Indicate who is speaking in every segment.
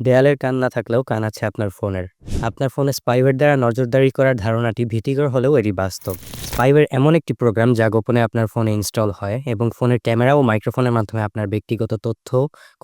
Speaker 1: দেয়ালের কান না থাকলেও কান আছে আপনার ফোনের। আপনার ফোনে স্পাইভার দ্বারা নজরদারি করার ধারণাটি ভীতিকর হলেও এটি বাস্তব। স্পাইওয়্যার এমন একটি প্রোগ্রাম যা গোপনে আপনার ফোনে ইনস্টল হয় এবং ফোনের ক্যামেরা ও মাইক্রোফোনের মাধ্যমে আপনার ব্যক্তিগত তথ্য,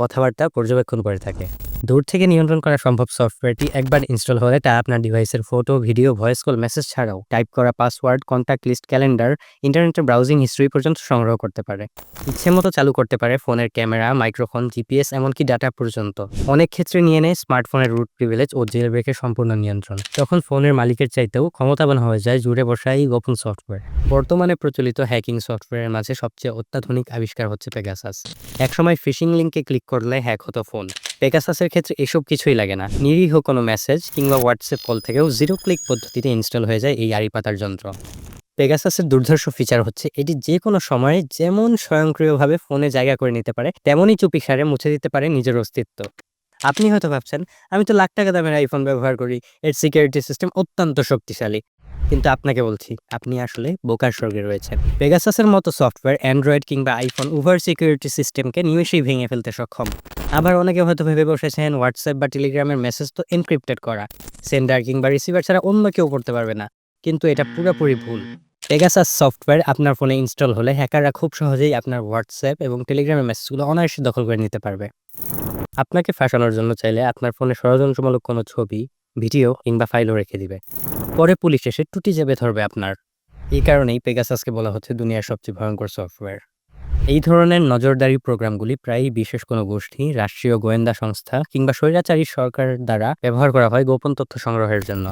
Speaker 1: কথাবার্তা পর্যবেক্ষণ করে থাকে। দূর থেকে নিয়ন্ত্রণ করা সম্ভব সফটওয়্যারটি একবার ইনস্টল হলে তা আপনার ডিভাইসের photo video voice call message ছাড়াও টাইপ করা পাসওয়ার্ড কন্ট্যাক্ট লিস্ট ক্যালেন্ডার ইন্টারনেটের ব্রাউজিং হিস্ট্রি পর্যন্ত সংগ্রহ করতে পারে। ইচ্ছে মতো চালু করতে পারে ফোনের ক্যামেরা মাইক্রোফোন জিপিএস এমনকি ডাটা পর্যন্ত। অনেক ক্ষেত্রে নিয়ে নেয় স্মার্টফোনের রুট প্রিভিলেজ ও জেল ব্রেকের সম্পূর্ণ নিয়ন্ত্রণ। তখন ফোনের মালিকের চাইতেও ক্ষমতাবান হয়ে যায় জুড়ে বসা এই গোপন সফটওয়্যার বর্তমানে প্রচলিত হ্যাকিং সফটওয়্যারের মাঝে সবচেয়ে অত্যাধুনিক আবিষ্কার হচ্ছে পেগাসাস একসময় ফিশিং লিঙ্কে ক্লিক করলে হ্যাক হতো ফোন পেগাসাসের ক্ষেত্রে এসব কিছুই লাগে না। নিরীহ কোনো মেসেজ কিংবা হোয়াটসঅ্যাপ কল থেকেও জিরো ক্লিক পদ্ধতিতে ইনস্টল হয়ে যায় এই আড়ি পাতার যন্ত্র। পেগাসাসের দুর্ধর্ষ ফিচার হচ্ছে এটি যে কোনো সময়ে যেমন স্বয়ংক্রিয়ভাবে ফোনে জায়গা করে নিতে পারে, তেমনই চুপিসারে মুছে দিতে পারে নিজের অস্তিত্ব। আপনি হয়তো ভাবছেন, আমি তো লাখ টাকা দামের আইফোন ব্যবহার করি। এর সিকিউরিটি সিস্টেম অত্যন্ত শক্তিশালী। কিন্তু আপনাকে বলছি, আপনি আসলে বোকার স্বর্গে রয়েছেন। পেগাসাসের মতো সফটওয়্যার অ্যান্ড্রয়েড কিংবা আইফোন উভার সিকিউরিটি সিস্টেমকে নিমেষেই ভেঙে ফেলতে সক্ষম। আবার অনেকে হয়তো ভেবে বসেছেন হোয়াটসঅ্যাপ বা টেলিগ্রামের মেসেজ তো এনক্রিপ্টেড করা। সেন্ডার কিংবা রিসিভার ছাড়া অন্য কেউ করতে পারবে না। কিন্তু এটা পুরোপুরি ভুল। পেগাসাস সফটওয়্যার আপনার ফোনে ইনস্টল হলে হ্যাকাররা খুব সহজেই আপনার হোয়াটসঅ্যাপ এবং টেলিগ্রামের মেসেজগুলো অনায়াসে দখল করে নিতে পারবে। আপনাকে ফাঁসানোর জন্য চাইলে আপনার ফোনে ষড়যন্ত্রমূলক কোনো ছবি ভিডিও কিংবা ফাইলও রেখে দিবে। পরে পুলিশ এসে টুটি চেপে ধরবে আপনার। এই কারণেই পেগাসাসকে বলা হচ্ছে দুনিয়ার সবচেয়ে ভয়ঙ্কর সফটওয়্যার এই ধরনের নজরদারি প্রোগ্রামগুলি প্রায়ই বিশেষ কোনো গোষ্ঠী, রাষ্ট্রীয় গোয়েন্দা সংস্থা কিংবা স্বৈরাচারী সরকার দ্বারা ব্যবহার করা হয় গোপন তথ্য সংগ্রহের জন্য।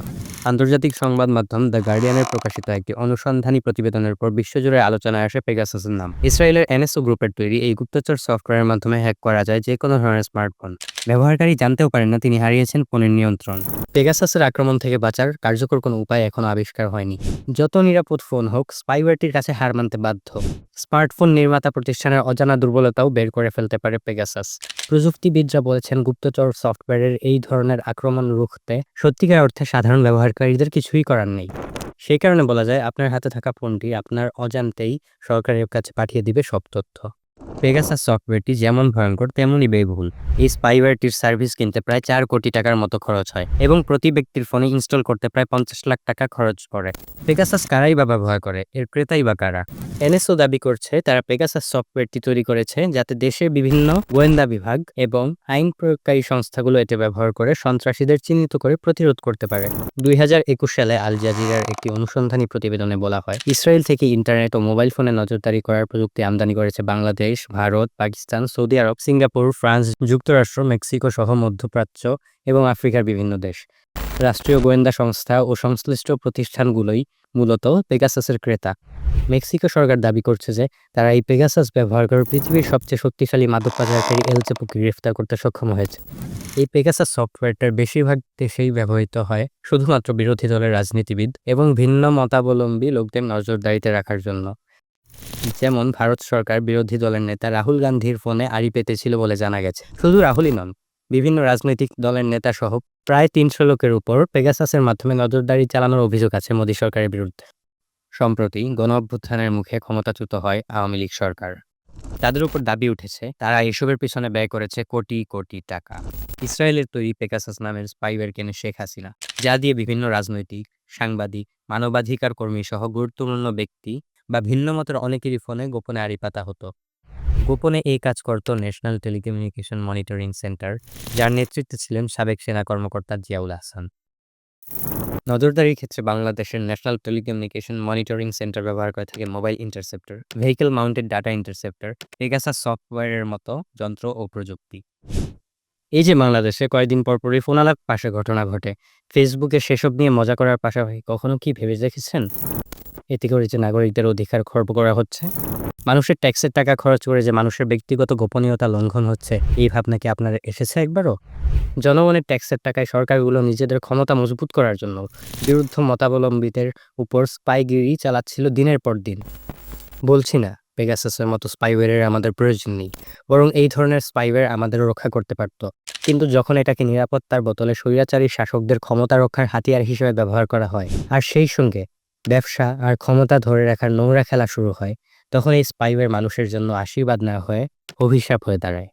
Speaker 1: আন্তর্জাতিক সংবাদ মাধ্যম দ্য গার্ডিয়ানের প্রকাশিত একটি অনুসন্ধানী প্রতিবেদনের পর বিশ্বজুড়ে আলোচনায় আসে পেগাসাসের নাম। ইসরায়েলের এনএসও গ্রুপের তৈরি এই গুপ্তচর সফটওয়্যারের মাধ্যমে হ্যাক করা যায় যে কোনো ধরনের স্মার্টফোন ব্যবহারকারী জানতেও পারেন না তিনি হারিয়েছেন ফোনের নিয়ন্ত্রণ। পেগাসাসের আক্রমণ থেকে বাঁচার কার্যকর কোনো উপায় এখনও আবিষ্কার হয়নি। যত নিরাপদ ফোন হোক স্পাইওয়্যারটির কাছে হার মানতে বাধ্য। স্মার্টফোন নির্মাতা প্রতিষ্ঠানের অজানা দুর্বলতাও বের করে ফেলতে পারে পেগাসাস। প্রযুক্তিবিদরা বলেছেন, গুপ্তচর সফটওয়্যারের এই ধরনের আক্রমণ রুখতে সত্যিকার অর্থে সাধারণ ব্যবহারকারীদের কিছুই করার নেই। সেই কারণে বলা যায়, আপনার হাতে থাকা ফোনটি আপনার অজান্তেই সরকারের কাছে পাঠিয়ে দিবে সব তথ্য। পেগাসাস সফটওয়্যারটি যেমন ভয়ঙ্কর, তেমনই ব্যয়বহুল। এই স্পাইওয়্যারটির সার্ভিস কিনতে প্রায় চার কোটি টাকার মতো খরচ হয় এবং প্রতি ব্যক্তির ফোনে ইনস্টল করতে প্রায় পঞ্চাশ লাখ টাকা খরচ পড়ে পেগাসাস কারাই বা ব্যবহার করে? এর ক্রেতাই বা কারা? এনএসও দাবি করছে, তারা পেগাসাস সফটওয়্যারটি তৈরি করেছে যাতে দেশের বিভিন্ন গোয়েন্দা বিভাগ এবং আইন প্রয়োগকারী সংস্থাগুলো এটি ব্যবহার করে সন্ত্রাসীদের চিহ্নিত করে প্রতিরোধ করতে পারে। দুই হাজার একুশ সালে আল জাজিরার একটি অনুসন্ধানী প্রতিবেদনে বলা হয়, ইসরায়েল থেকে ইন্টারনেট ও মোবাইল ফোনে নজরদারি করার প্রযুক্তি আমদানি করেছে Bangladesh. Bharat, Pakistan, Saudi Arab, Singapore, France, যুক্তরাষ্ট্র, মেক্সিকো সহ মধ্যপ্রাচ্য এবং আফ্রিকার বিভিন্ন দেশ। রাষ্ট্রীয় গোয়েন্দা সংস্থা ও সংশ্লিষ্ট প্রতিষ্ঠানগুলোই মূলত পেগাসাসের ক্রেতা। মেক্সিকো সরকার দাবি করছে যে, তারা এই পেগাসাস ব্যবহার করে পৃথিবীর সবচেয়ে শক্তিশালী মাদক পাচারকারী এল চেপোকে গ্রেফতার করতে সক্ষম হয়েছে। এই পেগাসাস সফটওয়্যারটার বেশিরভাগ দেশেই ব্যবহৃত হয় শুধুমাত্র বিরোধী দলের রাজনীতিবিদ এবং ভিন্ন মতাবলম্বী লোকদের নজরদারিতে রাখার জন্য। যেমন ভারত সরকার বিরোধী দলের নেতা রাহুল গান্ধীর ফোনে আড়ি পেতেছিল বলে জানা গেছে। শুধু রাহুলই নন, বিভিন্ন রাজনৈতিক দলের নেতা সহ প্রায় তিনশো লোকের উপর পেগাসাসের মাধ্যমে নজরদারি চালানোর অভিযোগ আছে মোদী সরকারের বিরুদ্ধে। সম্প্রতি গণ অভ্যুত্থানের মুখে ক্ষমতাচ্যুত হয় আওয়ামী লীগ সরকার। তাদের উপর দাবি উঠেছে, তারা এসবের পিছনে ব্যয় করেছে কোটি কোটি টাকা। ইসরায়েলের তৈরি পেগাসাস নামের স্পাইওয়্যার কেনে শেখ হাসিনা, যা দিয়ে বিভিন্ন রাজনৈতিক, সাংবাদিক মানবাধিকার কর্মী সহ গুরুত্বপূর্ণ ব্যক্তি বা ভিন্ন মতের অনেকেরই ফোনে গোপনে আড়ি পাতা হতো। গোপনে এই কাজ করত ন্যাশনাল টেলিকমিউনিকেশন মনিটরিং সেন্টার যার নেতৃত্বে ছিলেন সাবেক সেনা কর্মকর্তা জিয়াউল হাসান। নজরদারির ক্ষেত্রে বাংলাদেশের ন্যাশনাল টেলিকমিউনিকেশন মনিটরিং সেন্টার ব্যবহার করে থাকে mobile interceptor vehicle mounted data interceptor Pegasus সফটওয়্যারের মতো যন্ত্র ও প্রযুক্তি। এই যে বাংলাদেশে কয়েকদিন পর পরই ফোনালাপ পাশে ঘটনা ঘটে। ফেসবুকে সেসব নিয়ে মজা করার পাশাপাশি কখনো কি ভেবে দেখেছেন? এতে করে যে নাগরিকদের অধিকার খর্ব করা হচ্ছে। মানুষের ট্যাক্সের টাকা খরচ করে যে মানুষের ব্যক্তিগত গোপনীয়তা লঙ্ঘন হচ্ছে, এই ভাবনা কি আপনার এসেছে একবারও? জনগণের ট্যাক্সের টাকায় সরকারগুলো নিজেদের ক্ষমতা মজবুত করার জন্য বিরুদ্ধ মতাবলম্বীদের উপর স্পাইগিরি চালাচ্ছিল দিনের পর দিন। বলছি না, পেগাসাসের মতো স্পাইওয়্যারের আমাদের প্রয়োজন নেই, বরং এই ধরনের স্পাইওয়্যার আমাদের রক্ষা করতে পারত। কিন্তু যখন এটাকে নিরাপত্তার বোতলে স্বৈরাচারী শাসকদের ক্ষমতা রক্ষার হাতিয়ার হিসেবে ব্যবহার করা হয়, আর সেই সঙ্গে ব্যবসা আর ক্ষমতা ধরে রাখার নোংরা খেলা শুরু হয়, তখন এই স্পাইওয়্যার মানুষের জন্য আশীর্বাদ না হয়ে অভিশাপ হয়ে দাঁড়ায়।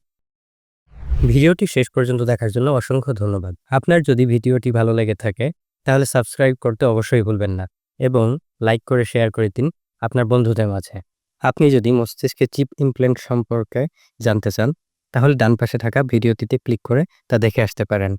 Speaker 1: ভিডিওটি শেষ পর্যন্ত দেখার জন্য অসংখ্য ধন্যবাদ। আপনার যদি ভিডিওটি ভালো লেগে থাকে, তাহলে সাবস্ক্রাইব করতে অবশ্যই ভুলবেন না এবং লাইক করে শেয়ার করে দিন আপনার বন্ধুদের মাঝে। আপনি যদি মস্তিষ্কে চিপ ইমপ্ল্যান্ট সম্পর্কে জানতে চান, তাহলে ডান পাশে থাকা ভিডিওটিতে ক্লিক করে তা দেখে আসতে পারেন।